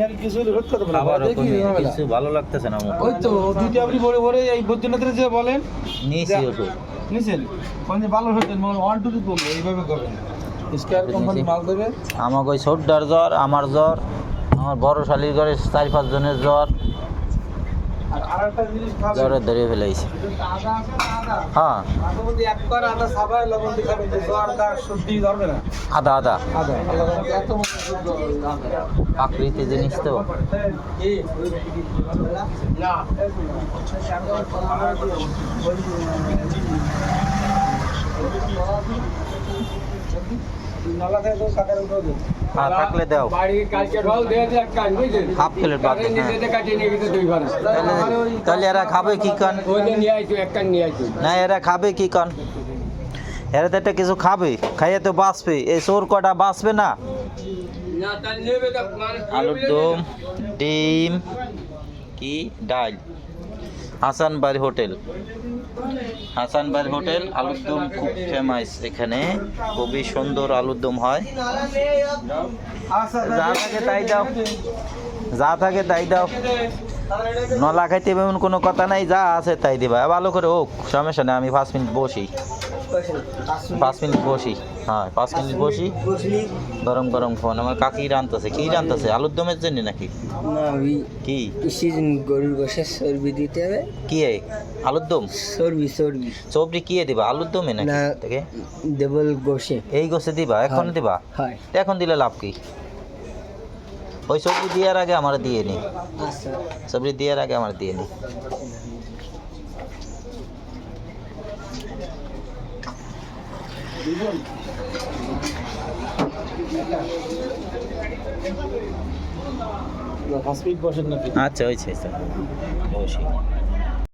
আমি আর কিছু করতে পারব না। দেখি ওখানে ঝামেলা। কিছু ভালো লাগতেছে না আমার। ওই তো দুইটা আপনি ভরে ভরে এই বৈদ্যনাথের যে বলেন নিয়েছি ওষুধ। নিছেন কোন যে ভালো হতেন ওয়ান টু টু করব এইভাবে করবেন স্কয়ার কোম্পানি মাল দেবে? আমাকে ওই জ্বর আমার জ্বর আমার বড় শালির ঘরে চার পাঁচ জনের জ্বর আর আরেকটা জিনিস খাবেন জ্বরে ধরে ফেলাইছে। হ্যাঁ। আদা আদা প্রাকৃতিক জিনিস তো। না নালা থেকে তো কাটার উঠে দেন হ্যাঁ দাও। হাফ প্লেট বাদ ঘরে তাহলে এরা খাবে কি না, এরা খাবে কি এরা তো একটা কিছু খাবে, খাইয়ে তো বাঁচবে। এই চোর কটা বাঁচবে না? আলুর দম, ডিম, কি? ডাল। হাসান বাড়ি হোটেল। হাসান বাড়ি হোটেল আলুর দম খুব ফেমাস এখানে। খুবই সুন্দর আলুর দম হয়। যা থাকে তাই দাও। যা থাকে তাই দাও। নলা খাইতে এমন কোনো কথা নাই যা আছে তাই দিবা। ভালো করে হোক সমস্যা নেই আমি পাঁচ মিনিট বসি। পাঁচ মিনিট বসি হ্যাঁ পাঁচ মিনিট বসি। গরম গরম ফোন আমার কাকি রানতেছে কি রানতেছে আলুর দমের জন্য নাকি? কি? সিজন গরুর দিতে হবে। কি? আলুর দম? চর্বি চর্বি। সবজি কি দিবা? আলুর দমে নাকি দেবল গোশে। এই গোছে দিবা এখন দিবা? এখন দিলে লাভ কি? ওই সবজি দেওয়ার আগে আমার দিয়ে নি। আচ্ছা। সবজি দেওয়ার আগে আমার দিয়ে নি। নাকি আচ্ছা হয়েছে স্যার বসি।